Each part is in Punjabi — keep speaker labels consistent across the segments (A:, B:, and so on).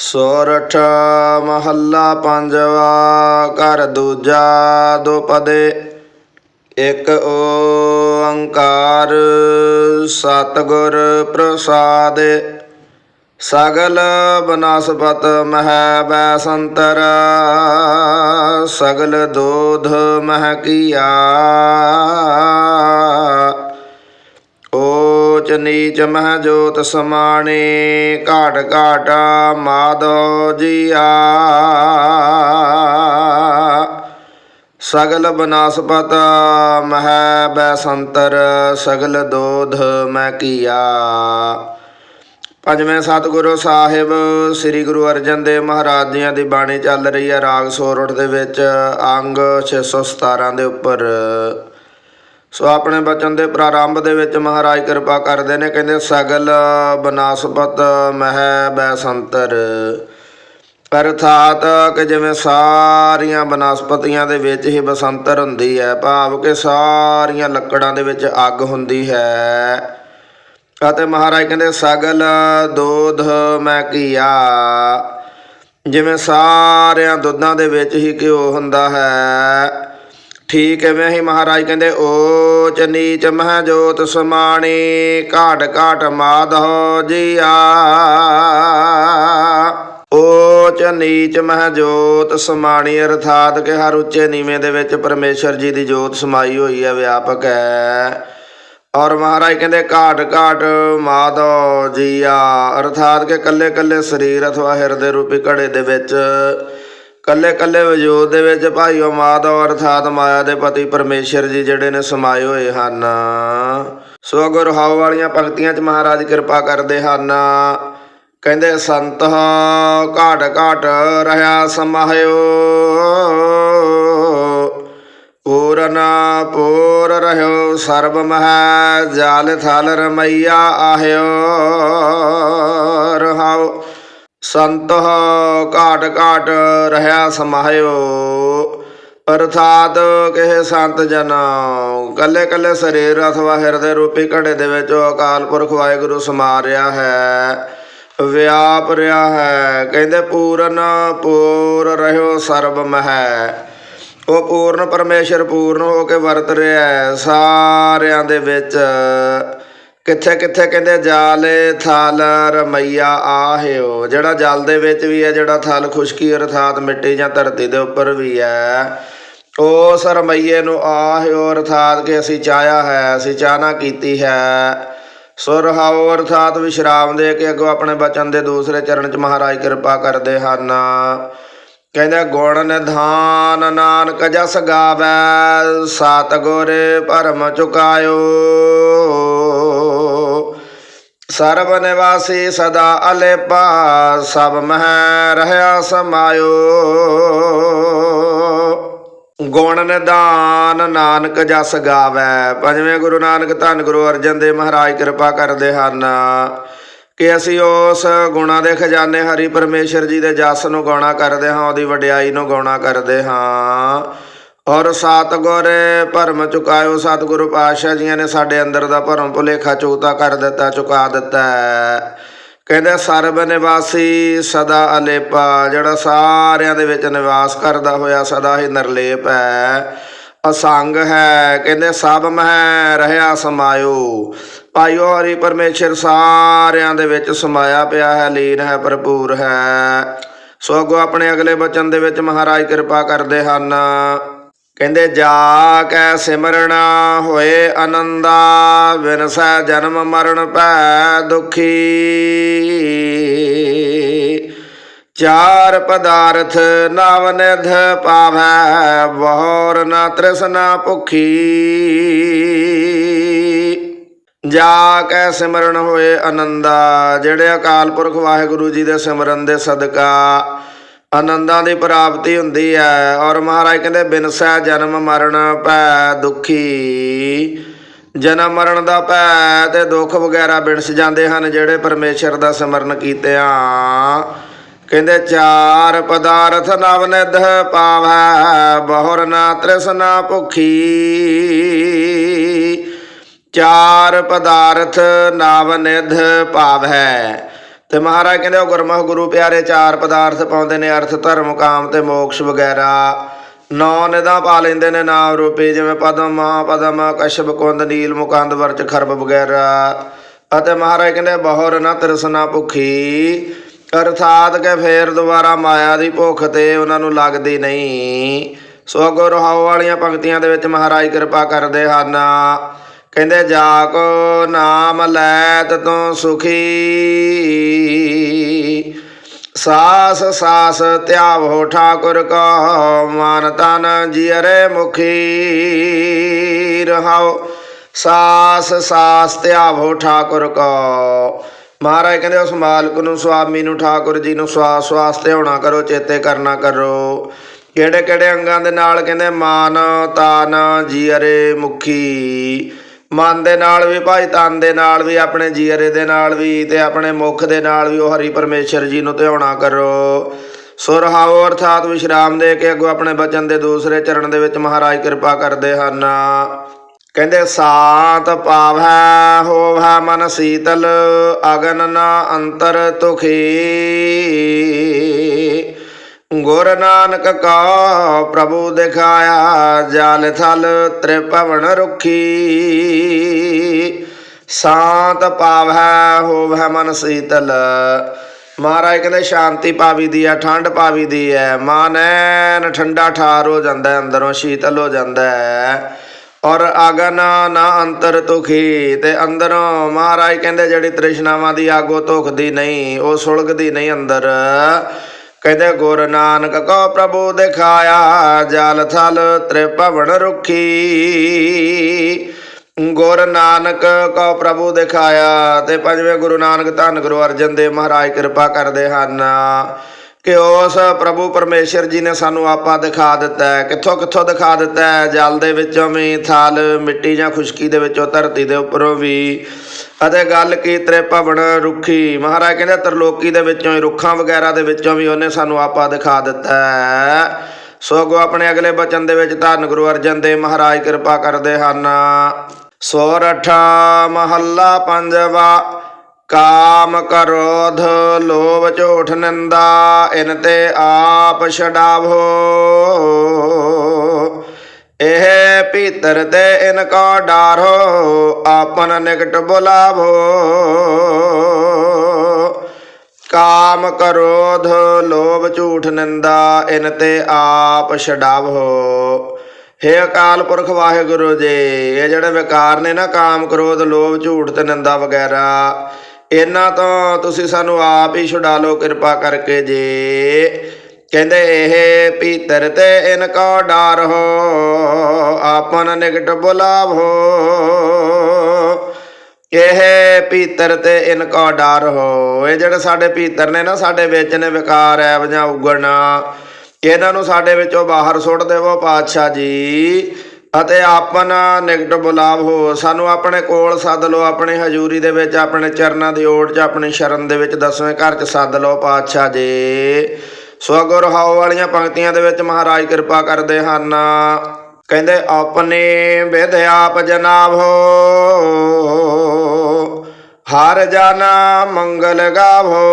A: ਸੋਰਠ ਮਹੱਲਾ ਪੰਜਵਾ, ਘਰ ਦੂਜਾ ਦੁਪਦੇ ਪਦੇ। ਇੱਕ ਓੰਕਾਰ ਸਤਿਗੁਰ ਪ੍ਰਸਾਦ। ਸਗਲ ਬਨਸਪਤ ਮਹਿ ਬੈਸੰਤਰ ਸਗਲ ਦੋਧ ਮਹਿ ਕੀਆ। ਓਚ ਨੀਚ ਮਹਿ ਜੋਤ ਸਮਾਣੇ, ਘਾਟ ਘਾਟ ਮਾਧੋ ਜੀਆ। ਸਗਲ ਬਨਸਪਤ ਮਹਿ ਬੈਸੰਤਰ, ਸਗਲ ਦੋਧ ਮੈਂ ਕੀਆ। ਪੰਜਵੇਂ ਸਤਿਗੁਰੂ ਸਾਹਿਬ, ਸ੍ਰੀ ਗੁਰੂ ਅਰਜਨ ਦੇਵ ਮਹਾਰਾਜ ਜੀਆਂ ਦੀ ਬਾਣੀ ਚੱਲ ਰਹੀ ਹੈ ਰਾਗ ਸੋਰਠ ਦੇ ਵਿੱਚ, ਅੰਗ 617 ਦੇ ਉੱਪਰ। ਸੋ ਆਪਣੇ ਬਚਨ ਦੇ ਪ੍ਰਾਰੰਭ ਦੇ ਵਿੱਚ ਮਹਾਰਾਜ ਕਿਰਪਾ ਕਰਦੇ ਨੇ, ਕਹਿੰਦੇ, ਸਗਲ ਬਨਸਪਤ ਮਹਿ ਬੈਸੰਤਰ। ਅਰਥਾਤ ਕਿ ਜਿਵੇਂ ਸਾਰੀਆਂ ਬਨਸਪਤੀਆਂ ਦੇ ਵਿੱਚ ਹੀ ਬਸੰਤਰ ਹੁੰਦੀ ਹੈ, ਭਾਵ ਕਿ ਸਾਰੀਆਂ ਲੱਕੜਾਂ ਦੇ ਵਿੱਚ ਅੱਗ ਹੁੰਦੀ ਹੈ। ਅਤੇ ਮਹਾਰਾਜ ਕਹਿੰਦੇ, ਸਗਲ ਦੋਧ ਮੈਂ ਕੀਆ ਜਿਵੇਂ ਸਾਰਿਆਂ ਦੁੱਧਾਂ ਦੇ ਵਿੱਚ ਹੀ ਘਿਓ ਹੁੰਦਾ ਹੈ ਠੀਕ ਐਵੇਂ ਹੀ ਮਹਾਰਾਜ ਕਹਿੰਦੇ ਓਚ ਨੀਚ ਮਹਿ ਜੋਤ ਸਮਾਣੀ, ਘਾਟ ਘਾਟ ਮਾਧੋ ਜੀਆ। ਓਚ ਨੀਚ ਮਹਿ ਜੋਤ ਸਮਾਣੀ, ਅਰਥਾਤ ਕਿ ਹਰ ਉੱਚੇ ਨੀਵੇਂ ਦੇ ਵਿੱਚ ਪਰਮੇਸ਼ਰ ਜੀ ਦੀ ਜੋਤ ਸਮਾਈ ਹੋਈ ਹੈ, ਵਿਆਪਕ ਹੈ। ਔਰ ਮਹਾਰਾਜ ਕਹਿੰਦੇ, ਘਾਟ ਘਾਟ ਮਾਧੋ ਜੀਆ। ਅਰਥਾਤ ਕਿ ਕੱਲੇ ਕੱਲੇ ਸਰੀਰ ਅਥਵਾ ਹਿਰਦੇ ਰੂਪੀ ਘੜੇ ਦੇ ਵਿੱਚ ਕੱਲੇ ਕੱਲੇ ਵਜੂਦ ਦੇ ਵਿੱਚ ਭਾਈਓ ਮਾਧਵ ਅਰਥਾਤ ਮਾਇਆ ਦੇ ਪਤੀ ਪਰਮੇਸ਼ਰ ਜੀ ਜਿਹੜੇ ਨੇ ਸਮਾਏ ਹੋਏ ਹਨ। ਸੋ ਗੁਰ ਹਾਉ ਵਾਲੀਆਂ ਪੰਕਤੀਆਂ 'ਚ ਮਹਾਰਾਜ ਕਿਰਪਾ ਕਰਦੇ ਹਨ। ਕਹਿੰਦੇ, ਸੰਤ ਘਾਟ ਘਾਟ ਰਹਾ ਸਮਾਇਓ, ਪੂਰਨ ਪੂਰ ਰਹਿਓ, ਸਰਬ ਮਹਿ ਜਾਲ ਥਲ ਰਮਈਆ ਆਹਿਓ, ਰਹਾਓ। ਸੰਤ ਘਾਟ ਘਾਟ ਰਹਾ ਸਮਾਇਓ ਅਰਥਾਤ ਕਹੇ ਸੰਤ ਜਨ। ਕੱਲੇ ਕੱਲੇ ਸਰੀਰ ਅਥਵਾ ਹਿਰਦੇ ਰੂਪੀ ਘੜੇ ਦੇ ਵਿੱਚ ਅਕਾਲ ਪੁਰਖ ਵਾਹਿਗੁਰੂ ਸਮਾ ਰਿਹਾ ਹੈ, ਵਿਆਪ ਰਿਹਾ ਹੈ। ਕਹਿੰਦੇ ਪੂਰਨ, ਪੂਰ ਰਹਿਓ ਸਰਬ ਮਹਿ। ਉਹ ਪੂਰਨ ਪਰਮੇਸ਼ਰ ਪੂਰਨ ਹੋ ਕੇ ਵਰਤ ਰਿਹਾ ਹੈ ਸਾਰਿਆਂ ਦੇ ਵਿੱਚ। ਕਿੱਥੇ ਕਿੱਥੇ ਕਹਿੰਦੇ ਜਾਲੇ ਥਲ ਰਮਈਆ ਆਹਿਓ। ਜਿਹੜਾ ਜਲ ਦੇ ਵਿੱਚ ਵੀ ਹੈ, ਜਿਹੜਾ ਥਲ ਖੁਸ਼ਕੀ ਅਰਥਾਤ ਮਿੱਟੀ ਜਾਂ ਧਰਤੀ ਦੇ ਉੱਪਰ ਵੀ ਹੈ, ਉਸ ਰਮਈਏ ਨੂੰ ਆਹਿਓ ਅਰਥਾਤ ਕਿ ਅਸੀਂ ਚਾਹਿਆ ਹੈ, ਅਸੀਂ ਚਾਹਨਾ ਕੀਤੀ ਹੈ। ਸੁਰਹਾਉ ਅਰਥਾਤ ਵਿਸ਼ਰਾਮ ਦੇ ਕੇ ਅੱਗੋਂ ਆਪਣੇ ਬਚਨ ਦੇ ਦੂਸਰੇ ਚਰਨ ਚ ਮਹਾਰਾਜ ਕਿਰਪਾ ਕਰਦੇ ਹਨ। ਕਹਿੰਦੇ ਗੁਣ ਨਿਧਾਨ ਨਾਨਕ ਜਸ ਗਾਵੇ ਸਤ ਗੁਰ ਭਰਮ ਚੁਕਾਇਓ। ਸਰਬ ਨਿਵਾਸੀ ਸਦਾ ਅਲੇਪਾ, ਸਭ ਮਹਿ ਰਹਾ ਸਮਾਇਓ। ਗੁਣ ਨਿਦਾਨ ਨਾਨਕ ਜਸ ਗਾਵੇ, ਪੰਜਵੇਂ ਗੁਰੂ ਨਾਨਕ ਧੰਨ ਗੁਰੂ ਅਰਜਨ ਦੇਵ ਮਹਾਰਾਜ ਕਿਰਪਾ ਕਰਦੇ ਹਨ। ਕਿ ਅਸੀਂ ਉਸ ਗੁਣਾ ਦੇ ਖਜ਼ਾਨੇ ਹਰੀ ਪਰਮੇਸ਼ਰ ਜੀ ਦੇ ਜਸ ਨੂੰ ਗਾਉਣਾ ਕਰਦੇ ਹਾਂ, ਉਹਦੀ ਵਡਿਆਈ ਨੂੰ ਗਾਉਣਾ ਕਰਦੇ ਹਾਂ। ਔਰ ਸਤਿਗੁਰ ਭਰਮ ਚੁਕਾਇਓ ਸਤਿਗੁਰੂ ਪਾਤਸ਼ਾਹ ਜੀਆਂ ਨੇ ਸਾਡੇ ਅੰਦਰ ਦਾ ਭਰਮ ਭੁਲੇਖਾ ਚੁਕਤਾ ਕਰ ਦਿੱਤਾ, ਚੁਕਾ ਦਿੱਤਾ ਕਹਿੰਦੇ ਸਰਬ ਨਿਵਾਸੀ ਸਦਾ ਅਲੇਪਾ, ਜਿਹੜਾ ਸਾਰਿਆਂ ਦੇ ਵਿੱਚ ਨਿਵਾਸ ਕਰਦਾ ਹੋਇਆ ਸਦਾ ਹੀ ਨਿਰਲੇਪ ਹੈ। ਅਸੰਗ ਹੈ, ਕਹਿੰਦੇ ਸਭ ਮਹਿ ਰਹਾ ਸਮਾਇਓ। ਪਾਇਓ ਹਰੀ ਪਰਮੇਸ਼ਰ, ਸਾਰਿਆਂ ਦੇ ਵਿੱਚ ਸਮਾਇਆ ਪਿਆ ਹੈ, ਲੀਨ ਹੈ, ਭਰਪੂਰ ਹੈ। ਸੋ ਅੱਗੋਂ ਆਪਣੇ ਅਗਲੇ ਬਚਨ ਦੇ ਵਿੱਚ ਮਹਾਰਾਜ ਕਿਰਪਾ ਕਰਦੇ ਹਨ। ਕਹਿੰਦੇ, ਜਾ ਕੈ ਸਿਮਰਣਾ ਹੋਏ ਆਨੰਦਾ ਵਿਨਸੈ ਜਨਮ ਮਰਨ ਪੈ ਦੁਖੀ। ਚਾਰ ਪਦਾਰਥ ਨਵ ਨਿਧ ਪਾਵੈ ਬਹੁਰ ਨਾ ਤ੍ਰਿਸ਼ਨਾ ਭੁਖੀ। ਜਾ ਕੈ ਸਿਮਰਨ ਹੋਏ ਆਨੰਦਾ ਜਿਹੜੇ ਅਕਾਲ ਪੁਰਖ ਵਾਹਿਗੁਰੂ ਜੀ ਦੇ ਸਿਮਰਨ ਦੇ ਸਦਕਾ ਆਨੰਦਾਂ ਦੀ ਪ੍ਰਾਪਤੀ ਹੁੰਦੀ ਹੈ ਔਰ ਮਹਾਰਾਜ ਕਹਿੰਦੇ ਬਿਨਸੈ ਜਨਮ ਮਰਨ ਭੈ ਦੁਖੀ। ਜਨਮ ਮਰਨ ਦਾ ਭੈ ਤੇ ਦੁੱਖ ਵਗੈਰਾ ਬਿਨਸ ਜਾਂਦੇ ਹਨ ਜਿਹੜੇ ਪਰਮੇਸ਼ਰ ਦਾ ਸਿਮਰਨ ਕੀਤੇ ਆ। ਕਹਿੰਦੇ, ਚਾਰ ਪਦਾਰਥ ਨਵ ਨਿਧ ਪਾਵੈ, ਬਹੁਰ ਨਾ ਤ੍ਰਿਸ਼ਨਾ ਭੁਖੀ। ਚਾਰ ਪਦਾਰਥ ਨਵ ਨਿਧ ਭਾਵੈ ਤੇ ਮਹਾਰਾਜ ਕਹਿੰਦੇ, ਉਹ ਗੁਰਮੁਖ ਗੁਰੂ ਪਿਆਰੇ ਚਾਰ ਪਦਾਰਥ ਪਾਉਂਦੇ ਨੇ, ਅਰਥ, ਧਰਮ, ਕਾਮ ਤੇ ਮੋਕਸ਼ ਵਗੈਰਾ। ਨੌ ਨਿਦਾਂ ਪਾ ਲੈਂਦੇ ਨੇ ਨਾਮ ਰੂਪੀ, ਜਿਵੇਂ ਪਦਮ, ਮਹਾਪਦਮ ਕਸ਼ਬ ਕੁੰਦ, ਨੀਲ, ਮੁਕੰਦ ਵਰਚ ਖਰਬ ਵਗੈਰਾ। ਅਤੇ ਮਹਾਰਾਜ ਕਹਿੰਦੇ, ਬਹੁਰ ਨਾ ਤ੍ਰਿਸ਼ਨਾ ਭੁਖੀ। ਅਰਥਾਤ ਕਿ ਫੇਰ ਦੁਬਾਰਾ ਮਾਇਆ ਦੀ ਭੁੱਖ ਤੇ ਉਹਨਾਂ ਨੂੰ ਲੱਗਦੀ ਨਹੀਂ। ਸੋ ਅੱਗੋਂ ਰਹਾਉ ਵਾਲੀਆਂ ਪੰਕਤੀਆਂ ਦੇ ਵਿੱਚ ਮਹਾਰਾਜ ਕਿਰਪਾ ਕਰਦੇ ਹਨ। ਕਹਿੰਦੇ ਜਾ ਕੋ ਨਾਮ ਲੈਤ ਤੂੰ ਸੁਖੀ। ਸਾਸ ਸਾਸ ਧਿਆਵੋ ਠਾਕੁਰ ਕੋ ਮਨ ਤਨ ਜੀਰੇ ਮੁਖੀ ਰਹਾਓ। ਸਾਸ ਸਾਸ ਧਿਆਵੋ ਠਾਕੁਰ ਕੋ। ਮਹਾਰਾਜ ਕਹਿੰਦੇ ਉਸ ਮਾਲਕ ਨੂੰ, ਸੁਆਮੀ ਨੂੰ, ਠਾਕੁਰ ਜੀ ਨੂੰ ਸਵਾਸ ਸਵਾਸ ਧਿਆਉਣਾ ਕਰੋ, ਚੇਤੇ ਕਰਨਾ ਕਰੋ। ਕਿਹੜੇ ਕਿਹੜੇ ਅੰਗਾਂ ਦੇ ਨਾਲ ਕਹਿੰਦੇ, ਮਾਨ ਤਾਨ ਜੀਰੇ ਮੁਖੀ। ਮਨ ਦੇ ਨਾਲ ਵੀ, ਭਾਈ ਤਨ ਦੇ ਨਾਲ ਵੀ, ਆਪਣੇ ਜੀਰੇ ਦੇ ਨਾਲ ਵੀ ਤੇ ਆਪਣੇ ਮੁਖ ਦੇ ਨਾਲ ਵੀ ਉਹ ਹਰੀ ਪਰਮੇਸ਼ਰ ਜੀ ਨੂੰ ਧਿਆਉਣਾ ਕਰੋ। ਸੁਰਹਾਉ ਅਰਥਾਤ ਵਿਸ਼ਰਾਮ ਦੇ ਕੇ ਅੱਗੋਂ ਆਪਣੇ ਬਚਨ ਦੇ ਦੂਸਰੇ ਚਰਨ ਦੇ ਵਿੱਚ ਮਹਾਰਾਜ ਕਿਰਪਾ ਕਰਦੇ ਹਨ। ਕਹਿੰਦੇ, ਸਾਤ ਪਾਵੈ ਹੋਵੈ ਮਨ ਸੀਤਲ, ਅਗਨ ਨਾ ਅੰਤਰ ਤੁਖੀ। ਗੁਰ ਨਾਨਕ ਕਾ ਪ੍ਰਭੂ ਦਿਖਾਇਆ ਜਲ ਥਲ ਤ੍ਰਿਭਵਨ ਰੁਖੀ। ਸ਼ਾਂਤ ਪਾਵੈ ਹੋਵੈ ਮਨ ਸੀਤਲ। ਮਹਾਰਾਜ ਕਹਿੰਦੇ, ਸ਼ਾਂਤੀ ਪਾਵੀ ਦੀ ਆ ਠੰਡ ਪਾਵੀ ਦੀ ਹੈ ਮਨ ਐਨ ਠੰਡਾ ਠਾਰ ਹੋ ਜਾਂਦਾ ਅੰਦਰੋਂ ਸ਼ੀਤਲ ਹੋ ਜਾਂਦਾ ਹੈ ਔਰ ਅਗਨ ਨਾ ਅੰਤਰ ਤੁਖੀ ਤੇ ਅੰਦਰੋਂ ਮਹਾਰਾਜ ਕਹਿੰਦੇ, ਜਿਹੜੀ ਤ੍ਰਿਸ਼ਨਾਵਾਂ ਦੀ ਆਗੋ ਧੁਖਦੀ ਨਹੀਂ, ਉਹ ਸੁਲਗਦੀ ਨਹੀਂ ਅੰਦਰ। ਕਹਿੰਦੇ ਗੁਰ ਨਾਨਕ ਕੋ ਪ੍ਰਭੂ ਦਿਖਾਇਆ, ਜਲ ਥਲ ਤ੍ਰਿਭਵਨ ਰੁਖੀ। ਗੁਰ ਨਾਨਕ ਕੋ ਪ੍ਰਭੂ ਦਿਖਾਇਆ ਤੇ ਪੰਜਵੇਂ ਗੁਰੂ ਨਾਨਕ ਧੰਨ ਗੁਰੂ ਅਰਜਨ ਦੇਵ ਮਹਾਰਾਜ ਕਿਰਪਾ ਕਰਦੇ ਹਨ। ਕਿ ਉਸ ਪ੍ਰਭੂ ਪਰਮੇਸ਼ਰ ਜੀ ਨੇ ਸਾਨੂੰ ਆਪਾ ਦਿਖਾ ਦਿੱਤਾ ਹੈ। ਕਿੱਥੋਂ ਕਿੱਥੋਂ ਦਿਖਾ ਦਿੱਤਾ ਹੈ? ਜਲ ਦੇ ਵਿੱਚੋਂ ਵੀ, ਥਲ, ਮਿੱਟੀ ਜਾਂ ਖੁਸ਼ਕੀ ਦੇ ਵਿੱਚੋਂ, ਧਰਤੀ ਦੇ ਉੱਪਰੋਂ ਵੀ। ਅਤੇ ਗੱਲ ਕੀ ਤ੍ਰਿਭਵਨ ਰੁੱਖੀ? ਮਹਾਰਾਜ ਕਹਿੰਦੇ, ਤਰਲੋਕੀ ਦੇ ਵਿੱਚੋਂ ਹੀ, ਰੁੱਖਾਂ ਵਗੈਰਾ ਦੇ ਵਿੱਚੋਂ ਵੀ ਉਹਨੇ ਸਾਨੂੰ ਆਪਾ ਦਿਖਾ ਦਿੱਤਾ ਹੈ। ਸੋ ਅੱਗੋਂ ਆਪਣੇ ਅਗਲੇ ਬਚਨ ਦੇ ਵਿੱਚ ਧੰਨ ਗੁਰੂ ਅਰਜਨ ਦੇਵ ਮਹਾਰਾਜ ਕਿਰਪਾ ਕਰਦੇ ਹਨ। ਸੋਰਠਾ ਮਹੱਲਾ ਪੰਜਵਾ, ਕਾਮ ਕਰੋਧ ਲੋਭ ਝੂਠ ਨਿੰਦਾ, ਇਨ ਤੇ ਆਪ ਛਡਾਵੋ। ਇਹ ਭੀਤਰ ਤੇ ਇਨ ਕੋ ਡਾਰੋ ਆਪਨ ਨਿਕਟ ਬੁਲਾਵੋ। ਕਾਮ ਕਰੋਧ, ਲੋਭ ਝੂਠ ਨਿੰਦਾ, ਇਨ ਤੇ ਆਪ ਛਡਾਵੋ। ਹੇ ਅਕਾਲ ਪੁਰਖ ਵਾਹਿਗੁਰੂ ਜੀ, ਇਹ ਜਿਹੜੇ ਵਿਕਾਰ ਨੇ ਨਾ, ਕਾਮ ਕ੍ਰੋਧ, ਲੋਭ ਝੂਠ ਤੇ ਨਿੰਦਾ ਵਗੈਰਾ, ਇਹਨਾਂ ਤੋਂ ਤੁਸੀਂ ਸਾਨੂੰ ਆਪ ਹੀ ਛੁਡਾ ਲਓ ਕਿਰਪਾ ਕਰਕੇ ਜੀ। ਕਹਿੰਦੇ ਇਹ ਪੀਤਰ ਤੇ ਇਨ ਕੋ ਡਰ ਹੋ, ਆਪਨ ਨਿਕਟ ਬੁਲਾਵੋ। ਇਹ ਪੀਤਰ ਤੇ ਇਨ ਕੋ ਡਰ ਹੋ, ਇਹ ਜਿਹੜੇ ਸਾਡੇ ਭੀਤਰ ਨੇ ਨਾ, ਸਾਡੇ ਵਿੱਚ ਨੇ ਵਿਕਾਰ ਐ ਜਾਂ ਉਗਣ। ਇਹਨਾਂ ਨੂੰ ਸਾਡੇ ਵਿੱਚੋਂ ਬਾਹਰ ਸੁੱਟ ਦੇਵੋ ਪਾਤਸ਼ਾਹ ਜੀ, ਅਤੇ ਆਪਣਾ ਨਿਕਟ ਬੁਲਾਵ। ਹੋ ਸਾਨੂੰ ਆਪਣੇ ਕੋਲ ਸੱਦ ਲਓ, ਆਪਣੇ ਹਜ਼ੂਰੀ ਦੇ ਵਿੱਚ, ਆਪਣੇ ਚਰਨਾਂ ਦੀ ਓਟ 'ਚ ਆਪਣੀ ਸ਼ਰਨ ਦੇ ਵਿੱਚ, ਦਸਵੇਂ ਘਰ 'ਚ ਸੱਦ ਲਓ ਪਾਤਸ਼ਾਹ ਜੀ। ਸੋ ਹਾਉ ਵਾਲੀਆਂ ਪੰਕਤੀਆਂ ਦੇ ਵਿੱਚ ਮਹਾਰਾਜ ਕਿਰਪਾ ਕਰਦੇ ਹਨ। ਕਹਿੰਦੇ, ਆਪਣੇ ਵਿਦ ਆਪ ਜਨਾਭੋ ਹਰ ਜਨ ਮੰਗਲ ਗਾਵੋ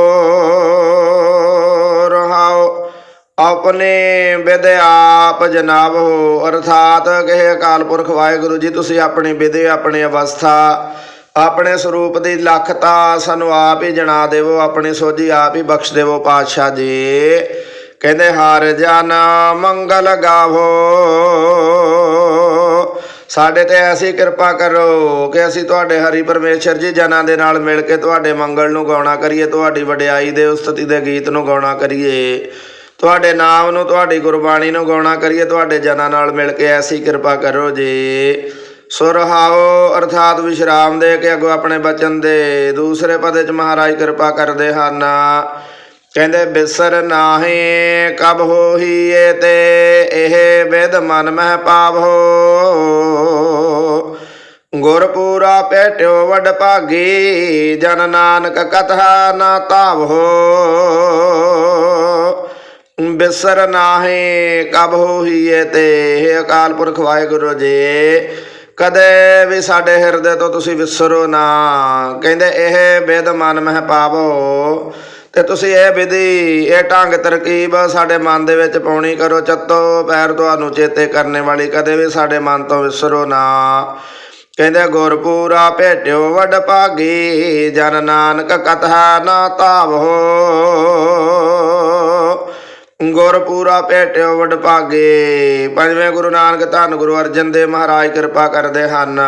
A: ਰਹਾਓ। ਆਪਣੇ ਵਿਦ ਆਪ ਜਨਾਬ ਹੋ, ਅਰਥਾਤ ਕਹੇ ਅਕਾਲ ਪੁਰਖ ਵਾਹਿਗੁਰੂ ਜੀ, ਤੁਸੀਂ ਆਪਣੀ ਵਿਦੇ ਆਪਣੀ ਅਵਸਥਾ ਆਪਣੇ ਸਰੂਪ ਦੀ ਲਖਤਾ ਸਾਨੂੰ ਆਪ ਹੀ ਜਣਾ ਦੇਵੋ, ਆਪਣੀ ਸੋਝੀ ਆਪ ਹੀ ਬਖਸ਼ ਦੇਵੋ ਪਾਤਸ਼ਾਹ ਜੀ। ਕਹਿੰਦੇ, ਹਰ ਜਨ ਮੰਗਲ ਗਾਵੋ। ਸਾਡੇ ਤੇ ਐਸੀ ਕਿਰਪਾ ਕਰੋ ਕਿ ਅਸੀਂ ਤੁਹਾਡੇ ਹਰੀ ਪਰਮੇਸ਼ਰ ਜੀ ਜਨਾਂ ਦੇ ਨਾਲ ਮਿਲ ਕੇ ਤੁਹਾਡੇ ਮੰਗਲ ਨੂੰ ਗਾਉਣਾ ਕਰੀਏ, ਤੁਹਾਡੀ ਵਡਿਆਈ ਦੇ ਉਸਤਤੀ ਦੇ ਗੀਤ ਨੂੰ ਗਾਉਣਾ ਕਰੀਏ। ਤੁਹਾਡੇ ਨਾਮ ਨੂੰ, ਤੁਹਾਡੀ ਗੁਰਬਾਣੀ ਨੂੰ ਗਾਉਣਾ ਕਰੀਏ, ਤੁਹਾਡੇ ਜਨਾਂ ਨਾਲ ਮਿਲ ਕੇ ਐਸੀ ਕਿਰਪਾ ਕਰੋ ਜੀ। ਸੁਰਹਾਓ ਅਰਥਾਤ ਵਿਸ਼ਰਾਮ ਦੇ ਕੇ ਅੱਗੋਂ ਆਪਣੇ ਬਚਨ ਦੇ। ਦੂਸਰੇ ਪਦੇ ਚ ਮਹਾਰਾਜ ਕਿਰਪਾ ਕਰਦੇ ਹਨ। ਕਹਿੰਦੇ, ਬਿਸਰ ਨਾਹੀ ਕਬ ਹੋਈਏ ਤੇ, ਇਹ ਵਿਦ ਮਨ ਮਹਿ ਪਾਵੋ। ਗੁਰਪੂਰਾ ਪੈਟਿਓ ਵਡ ਭਾਗੀ, ਜਨ ਨਾਨਕ ਕਥਾ ਨਾ ਧਾਵੋ। ਬਿਸਰ ਨਾਹੀ ਕਬ ਹੋਹੀਏ ਤੇ, ਹੇ ਅਕਾਲ ਪੁਰਖ ਵਾਹਿਗੁਰੂ ਜੀ। ਕਦੇ ਵੀ ਸਾਡੇ ਹਿਰਦੇ ਤੋਂ ਤੁਸੀਂ ਵਿਸਰੋ ਨਾ। ਕਹਿੰਦੇ ਇਹ ਬਿਦ ਮਨ ਮਹਿ ਪਾਵੋ। ਤੇ ਤੁਸੀਂ ਇਹ ਵਿਧੀ, ਇਹ ਢੰਗ ਤਰਕੀਬ ਸਾਡੇ ਮਨ ਦੇ ਵਿੱਚ ਪਾਉਣੀ ਕਰੋ। ਚੱਤੋ ਪੈਰ ਤੁਹਾਨੂੰ ਚੇਤੇ ਕਰਨੇ ਵਾਲੀ, ਕਦੇ ਵੀ ਸਾਡੇ ਮਨ ਤੋਂ ਵਿਸਰੋ ਨਾ। ਕਹਿੰਦੇ ਗੁਰਪੂਰਾ ਭੇਟਿਓ ਵੱਡ ਭਾਗੀ, ਜਨ ਨਾਨਕ ਕਥਾ ਨਾ ਧਾਵੋ। ਗੁਰਪੂਰਾ ਭੇਟਿਓ ਵਡ ਭਾਗੇ। ਪੰਜਵੇਂ ਗੁਰੂ ਨਾਨਕ ਧੰਨ ਗੁਰੂ ਅਰਜਨ ਦੇਵ ਮਹਾਰਾਜ ਕਿਰਪਾ ਕਰਦੇ ਹਨ।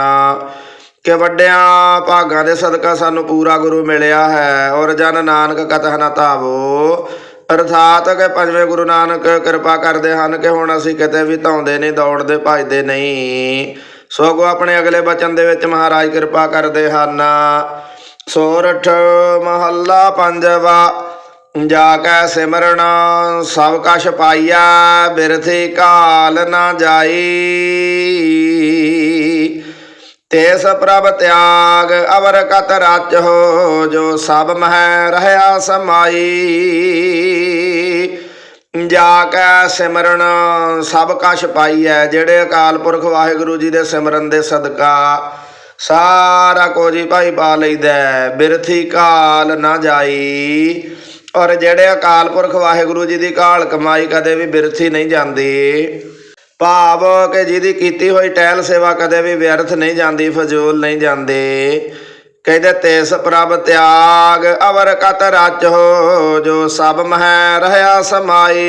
A: ਕਿ ਵੱਡਿਆਂ ਭਾਗਾਂ ਦੇ ਸਦਕਾ ਸਾਨੂੰ ਪੂਰਾ ਗੁਰੂ ਮਿਲਿਆ ਹੈ। ਔਰ ਜਨ ਨਾਨਕ ਕਥਾ ਨਾ ਧਾਵੋ। ਅਰਥਾਤ ਕਿ ਪੰਜਵੇਂ ਗੁਰੂ ਨਾਨਕ ਕਿਰਪਾ ਕਰਦੇ ਹਨ ਕਿ ਹੁਣ ਅਸੀਂ ਕਿਤੇ ਵੀ ਧੌਂਦੇ ਨਹੀਂ, ਦੌੜਦੇ, ਭਜਦੇ ਨਹੀਂ। ਸਗੋਂ ਆਪਣੇ ਅਗਲੇ ਬਚਨ ਦੇ ਵਿੱਚ ਮਹਾਰਾਜ ਕਿਰਪਾ ਕਰਦੇ ਹਨ। ਸੋਰਠ ਮਹੱਲਾ ਪੰਜਵਾ ਜਾ ਕੈ ਸਿਮਰਨ, ਸਭ ਕਛ ਪਾਈਆ ਬਿਰਥੀ ਕਾਲ ਨਾ ਜਾਈ ਤੇਸ ਪ੍ਰਭ ਤਿਆਗ, ਅਵਰ ਕਤ ਰਚ ਹੋ, ਜੋ ਸਭ ਮਹਿ ਰਹਾ ਸਮਾਈ ਜਾ ਕੈ ਸਿਮਰਨ, ਸਭ ਕਛ ਪਾਈਐ, ਜਿਹੜੇ ਅਕਾਲ ਪੁਰਖ ਵਾਹਿਗੁਰੂ ਜੀ ਦੇ ਸਿਮਰਨ ਦੇ ਸਦਕਾ, ਸਾਰਾ ਕੁਝ ਹੀ ਭਾਈ ਪਾ ਲਈਦਾ ਹੈ। ਬਿਰਥੀ ਕਾਲ ਨਾ ਜਾਈ ਔਰ ਜਿਹੜੇ ਅਕਾਲ ਪੁਰਖ ਵਾਹਿਗੁਰੂ ਜੀ ਦੀ ਕਾਲ ਕਮਾਈ ਕਦੇ ਵੀ ਬਿਰਥੀ ਨਹੀਂ ਜਾਂਦੀ। ਭਾਵ ਕਿ ਜਿਹਦੀ ਕੀਤੀ ਹੋਈ ਟਹਿਲ ਸੇਵਾ ਕਦੇ ਵੀ ਵਿਅਰਥ ਨਹੀਂ ਜਾਂਦੀ, ਫਜ਼ੂਲ ਨਹੀਂ ਜਾਂਦੀ। ਕਹਿੰਦੇ ਤੇਸ ਪ੍ਰਭ ਤਿਆਗ, ਅਵਰ ਕਤ ਰਚ ਹੋ ਜੋ ਸਭ ਮਹਿ ਰਹਾ ਸਮਾਈ।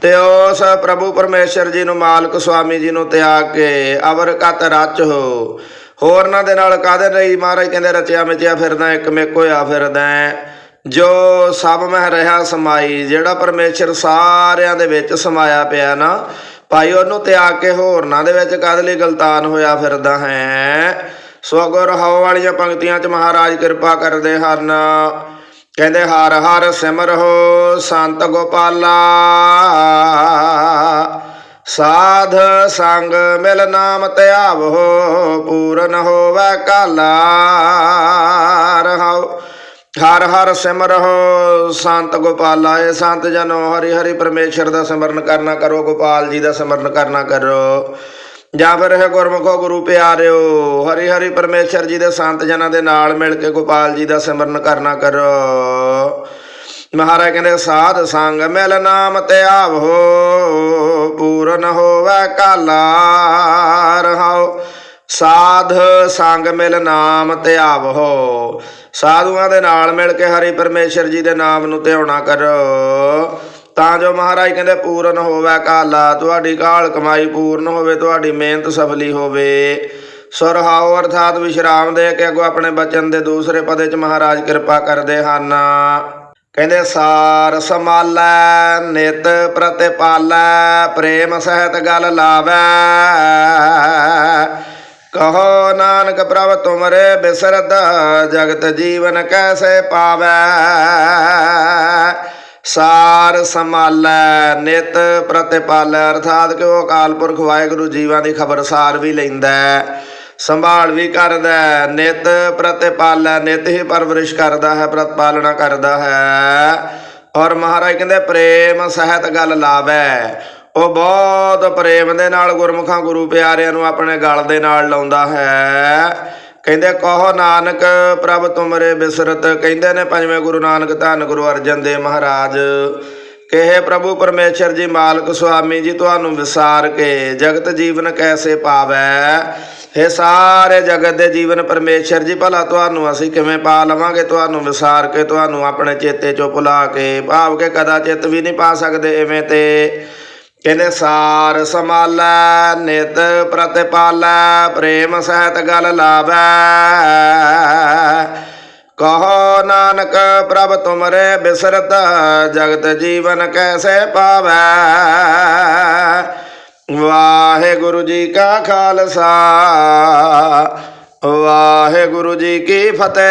A: ਤੇ ਉਸ ਪ੍ਰਭੂ ਪਰਮੇਸ਼ਰ ਜੀ ਨੂੰ, ਮਾਲਕ ਸੁਆਮੀ ਜੀ ਨੂੰ ਤਿਆਗ ਕੇ ਅਵਰ ਕਤ ਰਚ। ਹੋ ਹੋਰਨਾਂ ਦੇ ਨਾਲ ਕਾਦੇ ਰਹੀ ਮਹਾਰਾਜ ਕਹਿੰਦੇ ਰਚਿਆ ਮਿਚਿਆ ਫਿਰਦਾ, ਇੱਕ ਮੇਕ ਹੋਇਆ ਫਿਰਦਾ। ਜੋ ਸਭ ਮਹਿ ਰਹਾ ਸਮਾਈ, ਜਿਹੜਾ ਪਰਮੇਸ਼ਰ ਸਾਰਿਆਂ ਦੇ ਵਿੱਚ ਸਮਾਇਆ ਪਿਆ ਨਾ, ਭਾਈ ਉਹਨੂੰ ਤਿਆਗ ਕੇ ਹੋਰਨਾਂ ਦੇ ਵਿੱਚ ਕਾਦੇ ਲਈ ਗਲਤਾਨ ਹੋਇਆ ਫਿਰਦਾ ਹੈ? ਸੋ ਗੁਰ ਹਉ ਵਾਲੀਆਂ ਪੰਕਤੀਆਂ 'ਚ ਮਹਾਰਾਜ ਕਿਰਪਾ ਕਰਦੇ ਹਨ। ਕਹਿੰਦੇ, ਹਰ ਹਰ ਸਿਮਰੋ ਸੰਤ ਗੋਪਾਲਾ। ਸਾਧ ਸੰਗ ਮਿਲ ਨਾਮ ਧਿਆਵੋ ਪੂਰਨ ਹੋਵੇ ਕਾਲਾ। ਰਹਾਉ ਹਰ ਹਰ ਸਿਮਰੋ ਸੰਤ ਗੋਪਾਲਾਏ ਸੰਤ ਜਨੋ, ਹਰੀ ਹਰੀ ਪਰਮੇਸ਼ਰ ਦਾ ਸਿਮਰਨ ਕਰਨਾ ਕਰੋ, ਗੋਪਾਲ ਜੀ ਦਾ ਸਿਮਰਨ ਕਰਨਾ ਕਰੋ। ਜਾਂ ਫਿਰ ਇਹ ਗੁਰਮੁਖੋ ਗੁਰੂ ਪਿਆਰਿਓ, ਹਰੀ ਹਰੀ ਪਰਮੇਸ਼ਰ ਜੀ ਦੇ ਸੰਤ ਜਨਾਂ ਦੇ ਨਾਲ ਮਿਲ ਕੇ ਗੋਪਾਲ ਜੀ ਦਾ ਸਿਮਰਨ ਕਰਨਾ ਕਰੋ। ਮਹਾਰਾਜ ਕਹਿੰਦੇ, ਸਾਧ ਸੰਗ ਮਿਲ ਨਾਮ ਤੇ ਆਵੋ, ਪੂਰਨ ਹੋਵੇ ਕਾਲਾ ਰਹਾਓ। ਸਾਧ ਸੰਗ ਮਿਲ ਨਾਮ ਧਿਆਵੋ ਸਾਧੂਆਂ ਦੇ ਨਾਲ ਮਿਲ ਕੇ ਹਰੀ ਪਰਮੇਸ਼ਰ ਜੀ ਦੇ ਨਾਮ ਨੂੰ ਧਿਆਉਣਾ ਕਰੋ। ਤਾਂ ਜੋ ਮਹਾਰਾਜ ਕਹਿੰਦੇ, ਪੂਰਨ ਹੋਵੇ ਕਾਲਾ, ਤੁਹਾਡੀ ਕਾਲ ਕਮਾਈ ਪੂਰਨ ਹੋਵੇ, ਤੁਹਾਡੀ ਮਿਹਨਤ ਸਫਲੀ ਹੋਵੇ। ਸੁਰਹਾਉ ਅਰਥਾਤ ਵਿਸ਼ਰਾਮ ਦੇ ਕੇ ਅੱਗੋਂ ਆਪਣੇ ਬਚਨ ਦੇ ਦੂਸਰੇ ਪਦੇ ਚ ਮਹਾਰਾਜ ਕਿਰਪਾ ਕਰਦੇ ਹਨ। ਕਹਿੰਦੇ, ਸਾਰ ਸਮਾਲੈ ਨਿਤ ਪ੍ਰਤਿਪਾਲੈ, ਪ੍ਰੇਮ ਸਹਿਤ ਗਲ ਲਾਵੈ। ਕਹੋ ਨਾਨਕ ਪ੍ਰਭ ਤੁਮਰੇ ਬਿਸਰਤ ਜਗਤ ਜੀਵਨ ਕੈਸੇ ਪਾਵੈ? ਸਾਰ ਸੰਭਾਲੈ ਨਿਤ ਪ੍ਰਤਿਪਾਲੈ ਅਰਥਾਤ ਕਿ ਉਹ ਅਕਾਲ ਪੁਰਖ ਵਾਹਿਗੁਰੂ ਜੀਵਾਂ ਦੀ ਖਬਰ ਸਾਰ ਵੀ ਲੈਂਦਾ ਸੰਭਾਲ ਵੀ ਕਰਦਾ ਹੈ, ਨਿਤ ਪ੍ਰਤਿਪਾਲੈ ਨਿਤ ਹੀ ਪਰਵਰਿਸ਼ ਕਰਦਾ ਹੈ ਪ੍ਰਤਪਾਲਣਾ ਕਰਦਾ ਹੈ। ਔਰ ਮਹਾਰਾਜ ਕਹਿੰਦੇ ਪ੍ਰੇਮ ਸਹਿਤ ਗੱਲ ਲਾਵੈ। ਉਹ ਬਹੁਤ ਪ੍ਰੇਮ ਦੇ ਨਾਲ ਗੁਰਮੁਖਾਂ ਗੁਰੂ ਪਿਆਰਿਆਂ ਨੂੰ ਆਪਣੇ ਗਲ ਦੇ ਨਾਲ ਲਾਉਂਦਾ ਹੈ। ਕਹਿੰਦੇ, ਕਹੋ ਨਾਨਕ, ਪ੍ਰਭ ਤੁਮਰੇ ਬਿਸਰਤ। ਕਹਿੰਦੇ ਨੇ ਪੰਜਵੇਂ ਗੁਰੂ ਨਾਨਕ ਧੰਨ ਗੁਰੂ ਅਰਜਨ ਦੇਵ ਮਹਾਰਾਜ। ਕਿ ਪ੍ਰਭੂ ਪਰਮੇਸ਼ਰ ਜੀ, ਮਾਲਕ ਸੁਆਮੀ ਜੀ, ਤੁਹਾਨੂੰ ਵਿਸਾਰ ਕੇ ਜਗਤ ਜੀਵਨ ਕੈਸੇ ਪਾਵੈ? ਇਹ ਸਾਰੇ ਜਗਤ ਦੇ ਜੀਵਨ ਪਰਮੇਸ਼ਰ ਜੀ, ਭਲਾ ਤੁਹਾਨੂੰ ਅਸੀਂ ਕਿਵੇਂ ਪਾ ਲਵਾਂਗੇ? ਤੁਹਾਨੂੰ ਵਿਸਾਰ ਕੇ, ਤੁਹਾਨੂੰ ਆਪਣੇ ਚੇਤੇ ਚੋਂ ਭੁਲਾ ਕੇ, ਭਾਵ ਕੇ ਕਦਾ ਚਿੱਤ ਵੀ ਨਹੀਂ ਪਾ ਸਕਦੇ ਐਵੇਂ ਤੇ ਕਹਿੰਦੇ ਸਾਰ ਸਮਾਲੈ ਨਿਤ ਪ੍ਰਤਿਪਾਲੈ, ਪ੍ਰੇਮ ਸਹਿਤ ਗਲ ਲਾਵੈ। ਕਹੋ ਨਾਨਕ ਪ੍ਰਭ ਤੁਮਰੇ ਬਿਸਰਤ, ਜਗਤ ਜੀਵਨ ਕੈਸੇ ਪਾਵੈ। ਵਾਹਿਗੁਰੂ ਜੀ ਕਾ ਖਾਲਸਾ, ਵਾਹਿਗੁਰੂ ਜੀ ਕੀ ਫਤਿਹ।